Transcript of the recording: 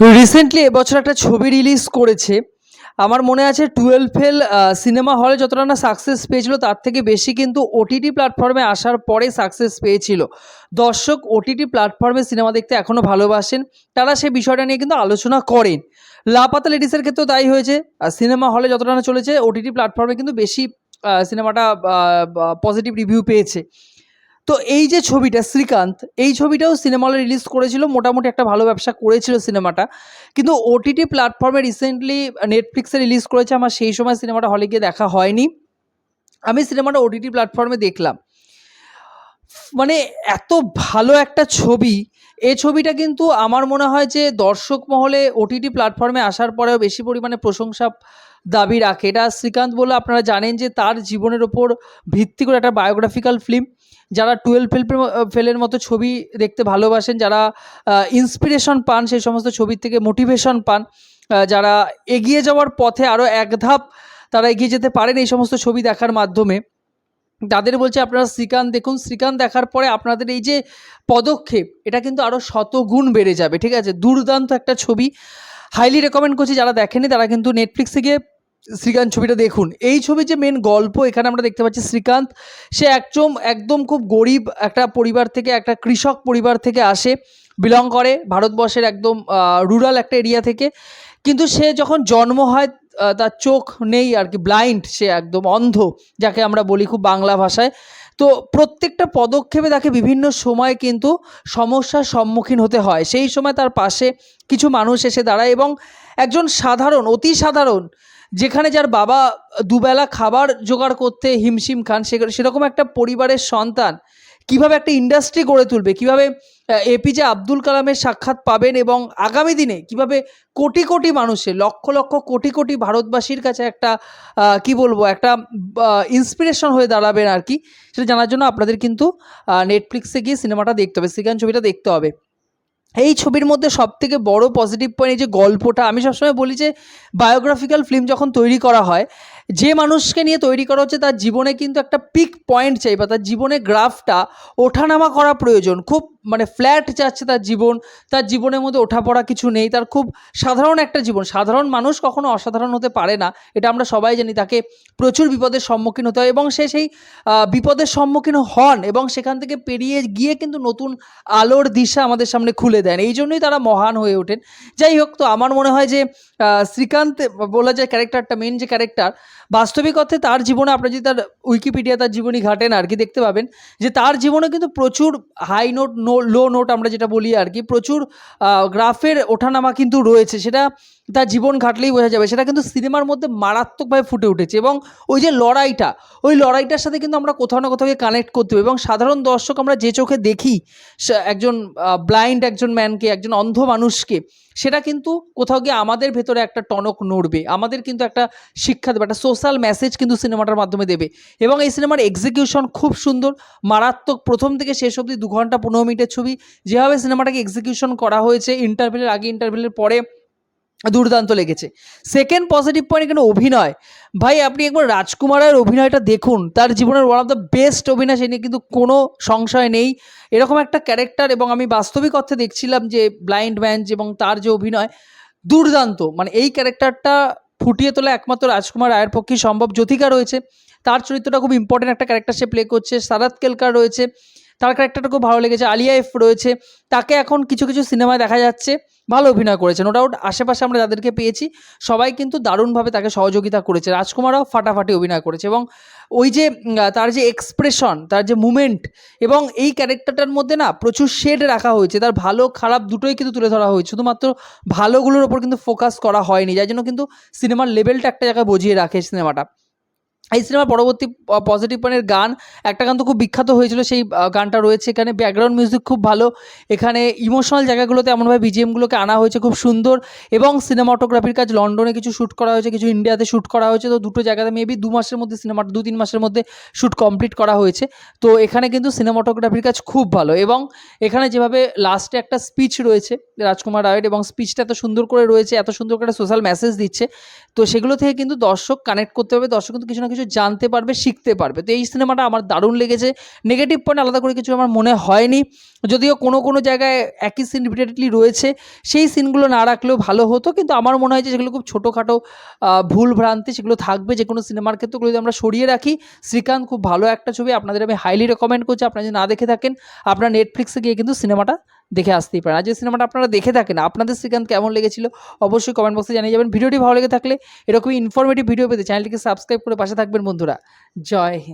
Recently এবছর একটা ছবি রিলিজ করেছে। আমার মনে আছে টুয়েলভ ফেল সিনেমা হলে যতটা না সাকসেস পেয়েছিল, তার থেকে বেশি কিন্তু ওটিটি প্ল্যাটফর্মে আসার পরে সাকসেস পেয়েছিল। দর্শক ওটিটি প্ল্যাটফর্মে সিনেমা দেখতে এখনও ভালোবাসেন, তারা সেই বিষয়টা নিয়ে কিন্তু আলোচনা করেন। লাপাতা লেডিসের ক্ষেত্রেও তাই হয়েছে। সিনেমা হলে যতটা না চলেছে ওটিটি প্ল্যাটফর্মে কিন্তু বেশি সিনেমাটা পজিটিভ রিভিউ পেয়েছে। তো এই যে ছবিটা শ্রীকান্ত, এই ছবিটাও সিনেমা হলে রিলিজ করেছিল, মোটামুটি একটা ভালো ব্যবসা করেছিল সিনেমাটা। কিন্তু ওটিটি প্ল্যাটফর্মে রিসেন্টলি নেটফ্লিক্সে রিলিজ করেছে, আমার সেই সময় সিনেমাটা হলে গিয়ে দেখা হয়নি। আমি সিনেমাটা ওটিটি প্ল্যাটফর্মে দেখলাম। মানে এত ভালো একটা ছবি। এই ছবিটা কিন্তু আমার মনে হয় যে দর্শক মহলে ওটিটি প্ল্যাটফর্মে আসার পরেও বেশি পরিমাণে প্রশংসা দাবি রাখে। এটা শ্রীকান্ত বলে আপনারা জানেন যে তার জীবনের ওপর ভিত্তি করে একটা বায়োগ্রাফিক্যাল ফিল্ম যারা টুয়েলভ ফেল ফেলের মতো ছবি দেখতে ভালোবাসেন, যারা ইন্সপিরেশন পান সেই সমস্ত ছবির থেকে মোটিভেশন পান যারা এগিয়ে যাওয়ার পথে আরও এক ধাপ তারা এগিয়ে যেতে পারেন এই সমস্ত ছবি দেখার মাধ্যমে। তাদের বলছে আপনারা শ্রীকান্ত, দেখুন শ্রীকান্ত দেখার পরে আপনাদের এই যে পদক্ষেপ, এটা কিন্তু আরও শতগুণ বেড়ে যাবে, ঠিক আছে? দুর্দান্ত একটা ছবি। হাইলি রেকমেন্ড করছি যারা দেখেনি, তারা কিন্তু নেটফ্লিক্সে গিয়ে শ্রীকান্ত ছবিটা দেখুন। এই ছবির যে মেন গল্প, এখানে আমরা দেখতে পাচ্ছি শ্রীকান্ত, সে একদম একদম খুব গরিব একটা পরিবার থেকে, একটা কৃষক পরিবার থেকে আসে বিলং করে, ভারতবর্ষের একদম রুরাল একটা এরিয়া থেকে। কিন্তু সে যখন জন্ম হয় তার চোখ নেই আর কি ব্লাইন্ড সে একদম অন্ধ, যাকে আমরা বলি খুব বাংলা ভাষায়। তো প্রত্যেকটা পদক্ষেপে তাকে বিভিন্ন সময় কিন্তু সমস্যার সম্মুখীন হতে হয়। সেই সময় তার পাশে কিছু মানুষ এসে দাঁড়ায় এবং একজন সাধারণ, অতি সাধারণ, যেখানে যার বাবা দুবেলা খাবার জোগাড় করতে হিমশিম খান, সে সেরকম একটা পরিবারের সন্তান, কীভাবে একটা ইন্ডাস্ট্রি গড়ে তুলবে, কীভাবে এপিজে আব্দুল কালামের সাক্ষাৎ পাবেন এবং আগামী দিনে কীভাবে কোটি কোটি মানুষের, লক্ষ লক্ষ কোটি কোটি ভারতবাসীর কাছে একটা কি বলব, একটা ইন্সপিরেশন হয়ে দাঁড়াবেন আর কি, সেটা জানার জন্য আপনাদের কিন্তু নেটফ্লিক্সে গিয়ে সিনেমাটা দেখতে হবে সেখান ছবিটা দেখতে হবে। এই ছবির মধ্যে সব থেকে বড় পজিটিভ পয়েন্ট এই যে গল্পটা, আমি সবসময় বলি যে বায়োগ্রাফিক্যাল ফিল্ম যখন তৈরি করা হয় যে মানুষকে নিয়ে তৈরি করা হচ্ছে, তার জীবনে কিন্তু একটা পিক পয়েন্ট চাই বা তার জীবনে গ্রাফটা ওঠানামা করা প্রয়োজন। খুব মানে ফ্ল্যাট যাচ্ছে তার জীবন, তার জীবনের মধ্যে ওঠাপড়া কিছু নেই, তার খুব সাধারণ একটা জীবন। সাধারণ মানুষ কখনো অসাধারণ হতে পারে না, এটা আমরা সবাই জানি। তাকে প্রচুর বিপদের সম্মুখীন হতে হয় এবং সে সেই বিপদের সম্মুখীন হন এবং সেখান থেকে পেরিয়ে গিয়ে কিন্তু নতুন আলোর দিশা আমাদের সামনে খুলে দেন। এই জন্যই তারা মহান হয়ে ওঠেন। যাই হোক, তো আমার মনে হয় যে শ্রীকান্ত বলা যায় ক্যারেক্টারটা মেন যে ক্যারেক্টার বাস্তবিক অর্থে তার জীবনে আপনি যদি তার উইকিপিডিয়া তার জীবনী ঘাটেন আর কি, দেখতে পাবেন যে তার জীবনে কিন্তু প্রচুর high note no low note আমরা যেটা বলি আর কি, প্রচুর গ্রাফের ওঠানামা কিন্তু রয়েছে। সেটা তার জীবন ঘাটলেই বোঝা যাবে। সেটা কিন্তু সিনেমার মধ্যে মারাত্মকভাবে ফুটে উঠেছে এবং ওই যে লড়াইটা, ওই লড়াইটার সাথে কিন্তু আমরা কোথাও না কোথাও কানেক্ট করতে হবে এবং সাধারণ দর্শক আমরা যে চোখে দেখি একজন ব্লাইন্ড একজন ম্যানকে একজন অন্ধ মানুষকে সেটা কিন্তু কোথাও গিয়ে আমাদের ভেতরে একটা টনক নড়বে। আমাদের কিন্তু একটা শিক্ষা দেবে, একটা সোশ্যাল মেসেজ কিন্তু সিনেমাটার মাধ্যমে দেবে। এবং এই সিনেমার এক্সিকিউশন খুব সুন্দর। মারাত্মক প্রথম থেকে শেষ অবধি দু ঘণ্টা পনেরো মিনিটের ছবি। যেভাবে সিনেমাটাকে এক্সিকিউশন করা হয়েছে ইন্টারভেলের আগে ইন্টারভেলের পরে দুর্দান্ত লেগেছে। সেকেন্ড পজিটিভ পয়েন্ট এখানে অভিনয়। ভাই, আপনি একবার রাজকুমারের অভিনয়টা দেখুন। তার জীবনের ওয়ান অফ দ্য বেস্ট অভিনয়, সে নিয়ে কিন্তু কোনো সংশয় নেই। এরকম একটা ক্যারেক্টার এবং আমি বাস্তবিক অর্থে দেখছিলাম যে ব্লাইন্ড ম্যান এবং তার যে অভিনয়, দুর্দান্ত। মানে এই ক্যারেক্টারটা ফুটিয়ে তোলা একমাত্র রাজকুমার রায়ের পক্ষেই সম্ভব। জ্যোতিকা রয়েছে, তার চরিত্রটা খুব ইম্পর্টেন্ট একটা ক্যারেক্টার সে প্লে করছে। সারাত কেলকার রয়েছে, তার ক্যারেক্টারটা খুব ভালো লেগেছে। আলিয়া এফ রয়েছে, তাকে এখন কিছু কিছু সিনেমায় দেখা যাচ্ছে। ভালো অভিনয় করেছে নো ডাউট আশেপাশে আমরা যাদেরকে পেয়েছি, সবাই কিন্তু দারুণভাবে তাকে সহযোগিতা করেছে। রাজকুমারও ফাটাফাটি অভিনয় করেছে এবং ওই যে তার যে এক্সপ্রেশন তার যে মুমেন্ট এবং এই ক্যারেক্টারটার মধ্যে না প্রচুর শেড রাখা হয়েছে। তার ভালো, খারাপ দুটোই কিন্তু তুলে ধরা হয়েছে। শুধুমাত্র ভালোগুলোর ওপর কিন্তু ফোকাস করা হয়নি। যার জন্য কিন্তু সিনেমার লেভেলটা একটা জায়গায় বুঝিয়ে রাখে সিনেমাটা এই সিনেমার পরবর্তী পজিটিভ পয়েন্টের গান, একটা গান তো খুব বিখ্যাত হয়েছিল, সেই গানটা রয়েছে এখানে। ব্যাকগ্রাউন্ড মিউজিক খুব ভালো। এখানে ইমোশনাল জায়গাগুলোতে এমনভাবে বিজিএমগুলোকে আনা হয়েছে, খুব সুন্দর। এবং সিনেমাটোগ্রাফির কাজ লন্ডনে কিছু শ্যুট করা হয়েছে, কিছু ইন্ডিয়াতে শ্যুট করা হয়েছে। তো দুটো জায়গাতে মেবি দু মাসের মধ্যে সিনেমা দু, তিন মাসের মধ্যে শ্যুট কমপ্লিট করা হয়েছে। তো এখানে কিন্তু সিনেমাটোগ্রাফির কাজ খুব ভালো। এবং এখানে যেভাবে লাস্টে একটা স্পিচ রয়েছে, রাজকুমার রায়ের, এবং স্পিচটা এত সুন্দর করে রয়েছে, এত সুন্দর করে সোশ্যাল মেসেজ দিচ্ছে। তো সেগুলো থেকে কিন্তু দর্শক কানেক্ট করতে হবে। দর্শক কিন্তু কিছু না কিছু কিছু জানতে পারবে, শিখতে পারবে। তো এই সিনেমাটা আমার দারুণ লেগেছে। নেগেটিভ পয়েন্ট আলাদা করে কিছু আমার মনে হয়নি। যদিও কোনো কোনো জায়গায় একই সিন রিপিটেডলি রয়েছে, সেই সিনগুলো না রাখলেও ভালো হতো। কিন্তু আমার মনে হয় যে সেগুলো খুব ছোটোখাটো ভুল ভ্রান্তি সেগুলো থাকবে। যে কোনো সিনেমার ক্ষেত্রগুলো যদি আমরা সরিয়ে রাখি, শ্রীকান্ত খুব ভালো একটা ছবি। আপনাদের আমি হাইলি রেকমেন্ড করছি। আপনারা যদি না দেখে থাকেন, আপনারা নেটফ্লিক্সে গিয়ে কিন্তু সিনেমাটা দেখে আসতেই পারেন। আর যে সিনেমাটা আপনারা দেখে থাকেন, আপনাদের শ্রীকান্ত কেমন লেগেছিল, অবশ্যই কমেন্ট বক্সে জানিয়ে যাবেন। ভিডিওটি ভালো লেগে থাকলে এরকমই ইনফরমেটিভ ভিডিও পেতে চ্যানেলটিকে সাবস্ক্রাইব করে পাশে থাকবেন বন্ধুরা। জয় হিন্দ।